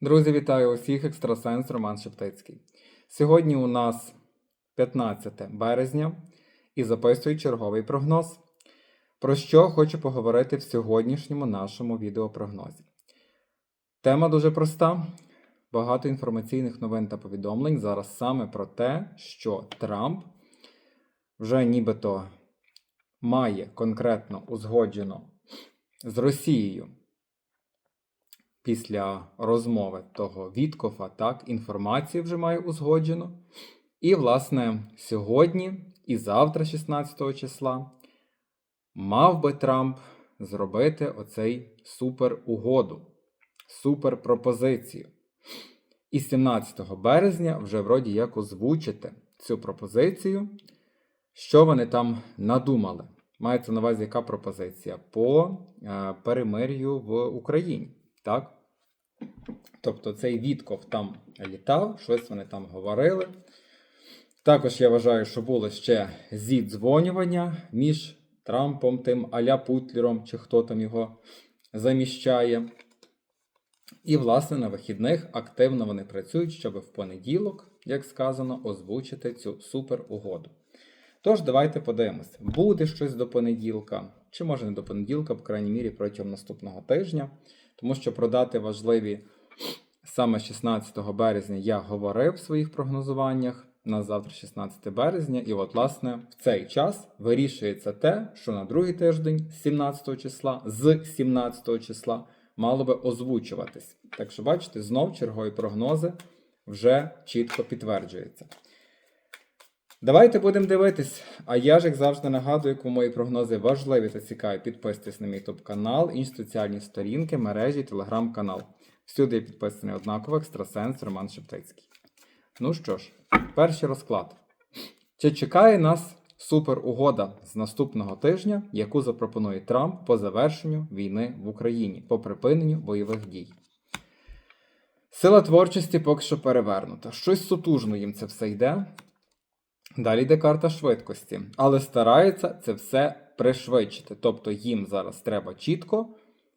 Друзі, вітаю усіх! Екстрасенс Роман Шептицький. Сьогодні у нас 15 березня і записую черговий прогноз. Про що хочу поговорити в сьогоднішньому нашому відеопрогнозі. Тема дуже проста. Багато інформаційних новин та повідомлень зараз саме про те, що Трамп вже нібито має конкретно узгоджено з Росією після розмови того Віткофа, так, інформацію вже має узгоджено. І, власне, сьогодні і завтра, 16 числа, мав би Трамп зробити оцей супер угоду, супер пропозицію. І 17 березня вже вроді як озвучити цю пропозицію, що вони там надумали. Мається на увазі, яка пропозиція по е, перемир'ю в Україні. Так? Тобто цей Вітков там літав, щось вони там говорили. Також я вважаю, що було ще зідзвонювання між Трампом, тим Аля Путлером, чи хто там його заміщає. І, власне, на вихідних активно вони працюють, щоб в понеділок, як сказано, озвучити цю супер угоду. Тож, давайте подивимося, буде щось до понеділка, чи може не до понеділка, по крайній мірі, протягом наступного тижня, тому що продати важливі саме 16 березня я говорив в своїх прогнозуваннях. На завтра, 16 березня, і от, власне, в цей час вирішується те, що на другий тиждень, 17 числа, з 17 числа, мало би озвучуватись. Так що, бачите, знов чергові прогнози вже чітко підтверджуються. Давайте будемо дивитись. А я ж, як завжди, нагадую, яку мої прогнози важливі та цікаві, підписуйтесь на мій YouTube канал, інші соціальні сторінки, мережі, телеграм-канал. Всюди я підписаний однаково екстрасенс Роман Шептицький. Ну що ж, перший розклад. Чи чекає нас супер угода з наступного тижня, яку запропонує Трамп по завершенню війни в Україні, по припиненню бойових дій? Сила творчості поки що перевернута. Щось сутужно їм це все йде. Далі йде карта швидкості, але стараються це все пришвидшити. Тобто їм зараз треба чітко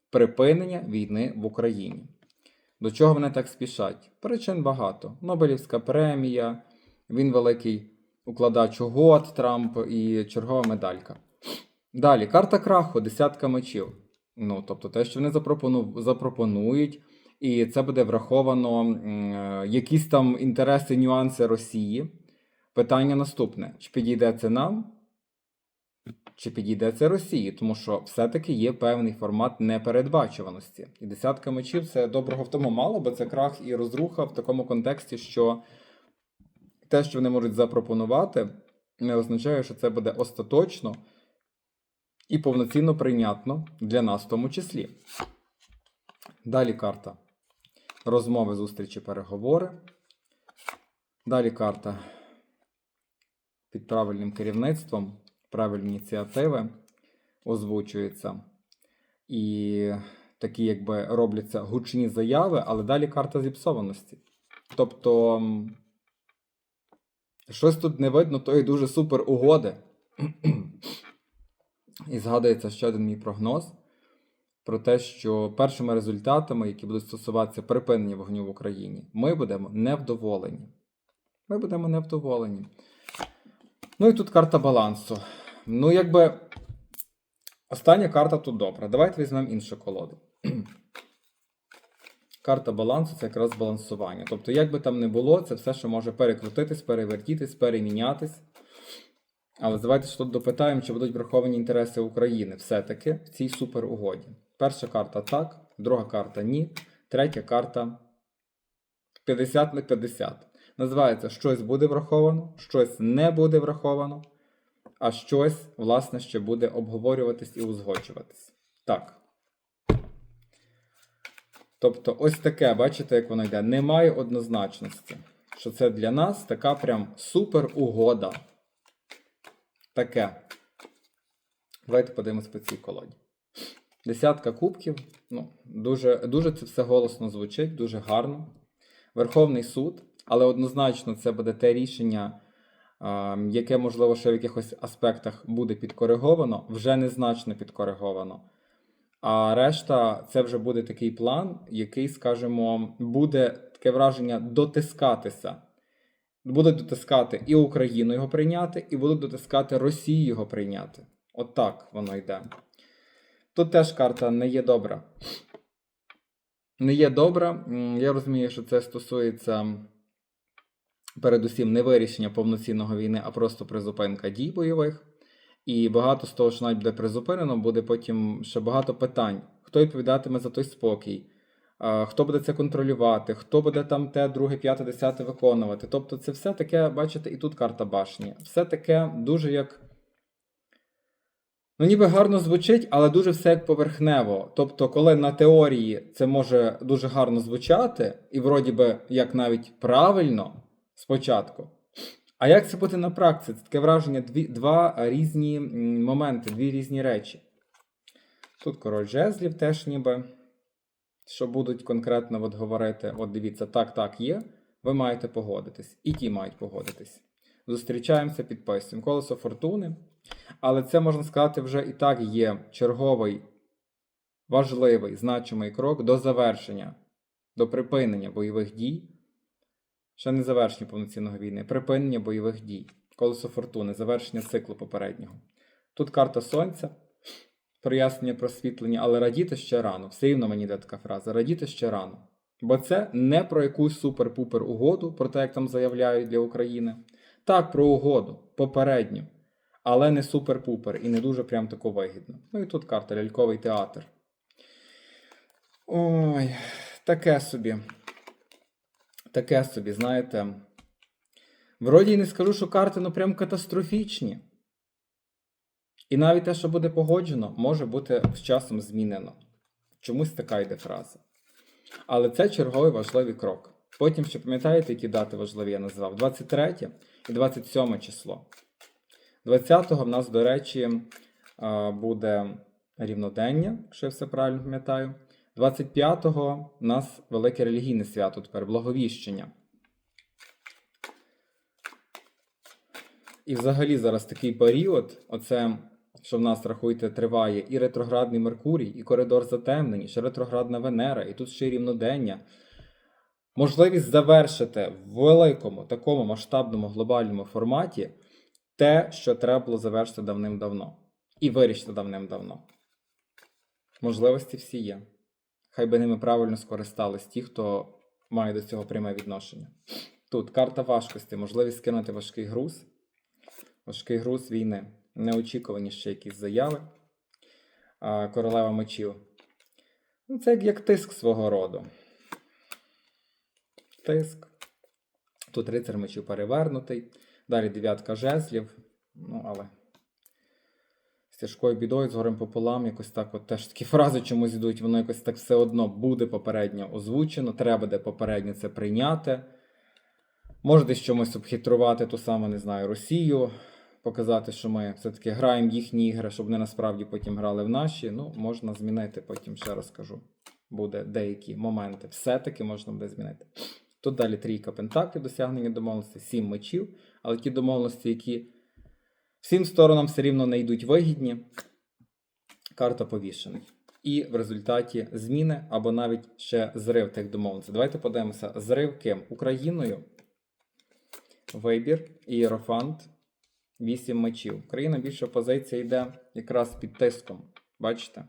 припинення війни в Україні. До чого вони так спішать? Причин багато. Нобелівська премія, він великий укладач угод, Трамп і чергова медалька. Далі, карта краху, десятка мечів. Ну, тобто те, що вони запропону... запропонують, і це буде враховано е, якісь там інтереси, нюанси Росії. Питання наступне: чи підійде це нам, чи підійде це Росії? Тому що все-таки є певний формат непередбачуваності. І десятка мечів це доброго в тому мало, бо це крах і розруха в такому контексті, що те, що вони можуть запропонувати, не означає, що це буде остаточно і повноцінно прийнятно для нас в тому числі. Далі карта. Розмови, зустрічі, переговори. Далі карта під правильним керівництвом, правильні ініціативи озвучуються. І такі, якби робляться гучні заяви, але далі карта зіпсованості. Тобто, щось тут не видно тої дуже супер угоди. І згадується ще один мій прогноз про те, що першими результатами, які будуть стосуватися припинення вогню в Україні, ми будемо невдоволені. Ми будемо невдоволені. Ну і тут карта балансу. Ну, якби остання карта тут добра. Давайте візьмемо іншу колоду. Карта балансу це якраз балансування. Тобто, як би там не було, це все, що може перекрутитись, перевертітись, перемінятись. Але давайте ж тут допитаємо, чи будуть враховані інтереси України все-таки в цій суперугоді. Перша карта так, друга карта ні, третя карта 50 на 50. Називається щось буде враховано, щось не буде враховано, а щось, власне, ще буде обговорюватись і узгоджуватись. Так. Тобто, ось таке, бачите, як воно йде. Немає однозначності. Що це для нас така прям супер угода. Таке. Давайте подивимось по цій колоді. Десятка кубків. Ну, дуже, дуже це все голосно звучить, дуже гарно. Верховний суд, але однозначно це буде те рішення, яке, можливо, ще в якихось аспектах буде підкориговано, вже незначно підкориговано. А решта це вже буде такий план, який, скажімо, буде таке враження дотискатися. Будуть дотискати і Україну його прийняти, і будуть дотискати Росію його прийняти. От так воно йде. Тут теж карта не є добра. Не є добра. Я розумію, що це стосується передусім не вирішення повноцінного війни, а просто призупинка дій бойових. І багато з того, що навіть буде призупинено, буде потім ще багато питань. Хто відповідатиме за той спокій? Хто буде це контролювати, хто буде там те, друге, п'яте, десяте виконувати. Тобто, це все таке, бачите, і тут карта башні. Все таке дуже як. Ну, ніби гарно звучить, але дуже все як поверхнево. Тобто, коли на теорії це може дуже гарно звучати, і вроді би як навіть правильно спочатку. А як це буде на практиці? Це таке враження дві, два різні моменти, дві різні речі. Тут король жезлів теж ніби, що будуть конкретно от говорити: от дивіться, так, так є, ви маєте погодитись. І ті мають погодитись. Зустрічаємося, підписуємо. Колесо фортуни. Але це можна сказати вже і так є черговий важливий, значимий крок до завершення, до припинення бойових дій. Ще не завершення повноцінного війни, припинення бойових дій. Колесо фортуни, завершення циклу попереднього. Тут карта сонця, прояснення просвітлення, але радіти ще рано. Все рівно мені йде така фраза: радіти ще рано. Бо це не про якусь супер-пупер угоду, про те, як там заявляють для України. Так, про угоду, попередню, але не супер-пупер і не дуже прям тако вигідно. Ну і тут карта ляльковий театр. Ой, таке собі. Таке собі, знаєте. Вроді не скажу, що карти ну прям катастрофічні. І навіть те, що буде погоджено, може бути з часом змінено. Чомусь така йде фраза. Але це черговий важливий крок. Потім ще пам'ятаєте, які дати важливі я назвав? 23 і 27 число. 20-го в нас, до речі, буде рівнодення, якщо я все правильно пам'ятаю. 25-го у нас велике релігійне свято тепер благовіщення. І взагалі зараз такий період, оце, що в нас, рахуйте, триває і ретроградний Меркурій, і коридор затемнень, і ще ретроградна Венера, і тут ще рівнодення. Можливість завершити в великому, такому масштабному глобальному форматі те, що треба було завершити давним-давно. І вирішити давним-давно. Можливості всі є. Хай би ними правильно скористались ті, хто має до цього пряме відношення. Тут карта важкості, можливість скинути важкий груз. Важкий груз війни. Неочікувані ще якісь заяви. Королева мечів. Ну, це як, тиск свого роду. Тиск. Тут рицар мечів перевернутий. Далі дев'ятка жезлів. Ну, але тяжкою бідою, з горем пополам, якось так, от теж такі фрази чомусь йдуть, воно якось так все одно буде попередньо озвучено, треба буде попередньо це прийняти. Може десь чомусь обхитрувати ту саму, не знаю, Росію, показати, що ми все-таки граємо їхні ігри, щоб вони насправді потім грали в наші. Ну, можна змінити, потім ще раз кажу. Буде деякі моменти. Все-таки можна буде змінити. Тут далі трійка пентаклів, досягнення домовленості, сім мечів, але ті домовленості, які всім сторонам все рівно не йдуть вигідні. Карта повішений. І в результаті зміни або навіть ще зрив тих домовленостей. Давайте подивимося, зрив ким? Україною. Вибір, Ієрофант, 8 мечів. Україна більше позиція йде якраз під тиском. Бачите?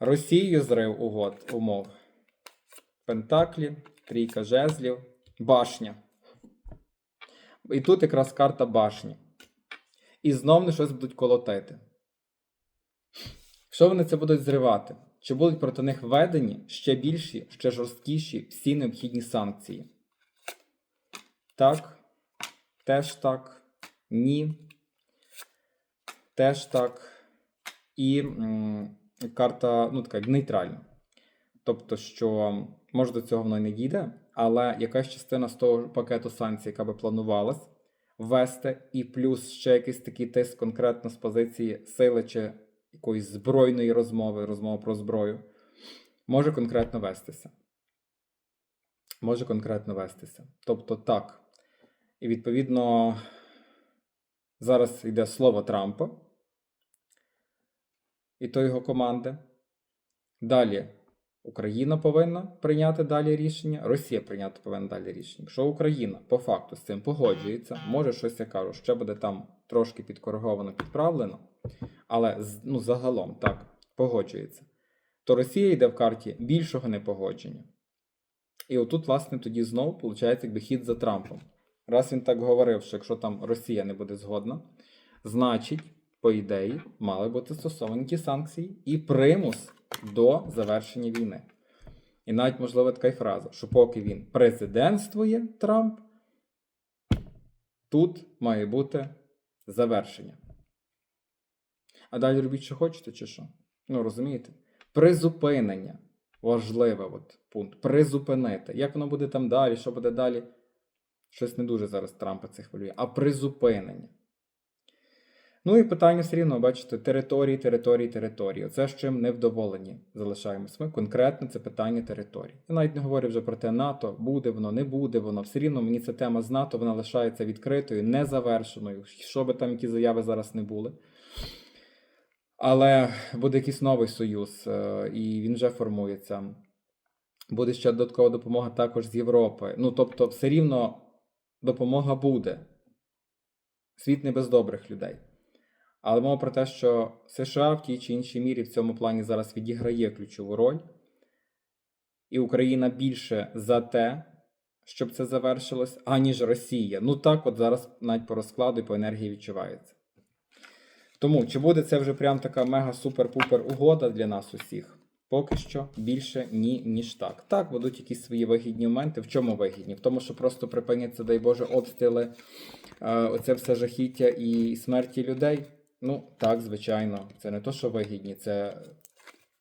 Росією зрив угод, умов. Пентаклі, трійка жезлів, башня. І тут якраз карта башні. І знов не щось будуть колотити. Що вони це будуть зривати? Чи будуть проти них введені ще більші, ще жорсткіші всі необхідні санкції? Так, теж так, ні. Теж так. І м, карта, ну така нейтральна. Тобто, що може до цього воно й не дійде, але якась частина з того пакету санкцій, яка би планувалась ввести, і плюс ще якийсь такий тиск конкретно з позиції сили чи якоїсь збройної розмови, розмова про зброю, може конкретно вестися. Може конкретно вестися. Тобто так. І відповідно зараз йде слово Трампа. і то його команди. Далі Україна повинна прийняти далі рішення, Росія прийняти повинна далі рішення. Якщо Україна по факту з цим погоджується, може щось я кажу, ще буде там трошки підкориговано, підправлено, але ну, загалом так погоджується, то Росія йде в карті більшого непогодження. І отут, власне, тоді знову виходить якби хід за Трампом. Раз він так говорив, що якщо там Росія не буде згодна, значить, по ідеї, мали бути стосовані ті санкції і примус до завершення війни. І навіть можлива така й фраза, що поки він президентствує Трамп, тут має бути завершення. А далі робіть, що хочете, чи що? Ну, розумієте? Призупинення. Важливий от пункт. Призупинити. Як воно буде там далі, що буде далі? Щось не дуже зараз Трампа це хвилює. А призупинення. Ну і питання все рівно, бачите, території, території, території. Оце з чим невдоволені залишаємось ми. Конкретно це питання територій. Я навіть не говорю вже про те, НАТО, буде воно, не буде воно. Все рівно мені ця тема з НАТО, вона лишається відкритою, незавершеною, що би там які заяви зараз не були. Але буде якийсь новий союз, е, і він вже формується. Буде ще додаткова допомога також з Європи. Ну, тобто, все рівно допомога буде. Світ не без добрих людей. Але мова про те, що США в тій чи іншій мірі в цьому плані зараз відіграє ключову роль, і Україна більше за те, щоб це завершилось, аніж Росія. Ну так, от зараз навіть по розкладу і по енергії відчувається. Тому чи буде це вже прям така мега-супер-пупер угода для нас усіх? Поки що більше ні, ніж так. Так, будуть якісь свої вигідні моменти. В чому вигідні? В тому, що просто припиняться, дай Боже, обстріли, е, оце все жахіття і смерті людей. Ну, так, звичайно, це не то, що вигідні, це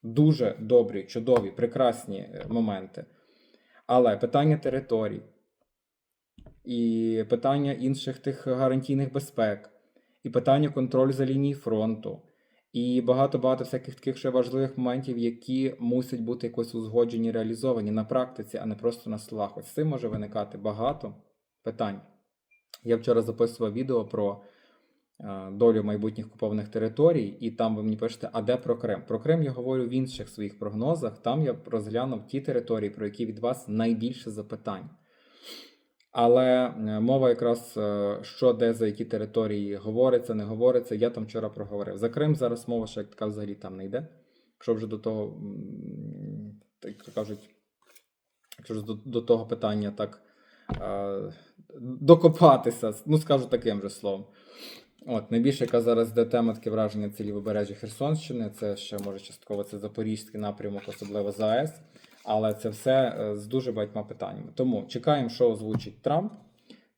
дуже добрі, чудові, прекрасні е, моменти. Але питання територій і питання інших тих гарантійних безпек, і питання контролю за лінії фронту, і багато-багато всяких таких ще важливих моментів, які мусять бути якось узгоджені, реалізовані на практиці, а не просто на словах. Ось цим може виникати багато питань. Я вчора записував відео про долю майбутніх окупованих територій, і там ви мені пишете, а де про Крим? Про Крим я говорю в інших своїх прогнозах. Там я розглянув ті території, про які від вас найбільше запитань. Але е, мова якраз е, що де за які території говориться, не говориться, я там вчора проговорив. За Крим зараз мова ще як така взагалі там не йде. Якщо вже до того, так кажуть, якщо ж до, до того питання так е, докопатися, ну скажу таким же словом. От, найбільше, яка зараз йде тема таке враження це лівобережжя Херсонщини, це ще може частково це Запорізький напрямок, особливо ЗАЕС. Але це все е, з дуже багатьма питаннями. Тому чекаємо, що озвучить Трамп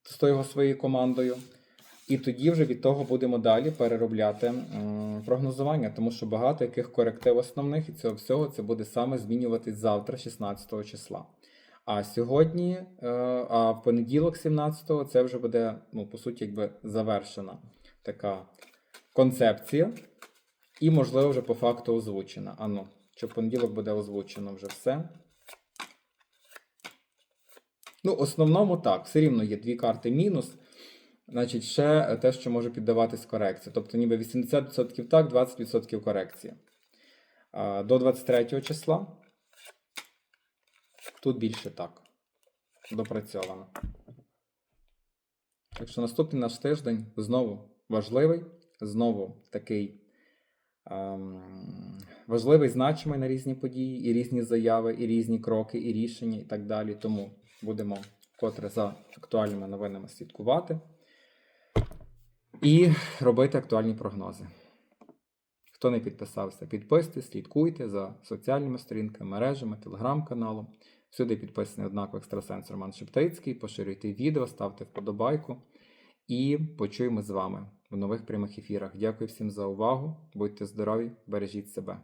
з його своєю командою. І тоді вже від того будемо далі переробляти прогнозування, тому що багато яких коректив основних і цього всього це буде саме змінюватись завтра, 16 числа. А сьогодні, е, а в понеділок, 17-го, це вже буде, ну, по суті, якби завершена така концепція, і, можливо, вже по факту озвучена. А ну, що в понеділок буде озвучено вже все. Ну, в основному так, все рівно є дві карти мінус. Значить, ще те, що може піддаватись корекції. Тобто ніби 80% так, 20% корекція. До 23 числа. Тут більше так. Допрацьовано. Так що наступний наш тиждень знову важливий, знову такий ем, важливий, значимий на різні події, і різні заяви, і різні кроки, і рішення, і так далі. Тому будемо вкотре за актуальними новинами слідкувати і робити актуальні прогнози. Хто не підписався, підписуйтесь, слідкуйте за соціальними сторінками, мережами, телеграм-каналом. Всюди підписаний однаково екстрасенс Роман Шептицький. Поширюйте відео, ставте вподобайку. І почуємо з вами в нових прямих ефірах. Дякую всім за увагу. Будьте здорові, бережіть себе.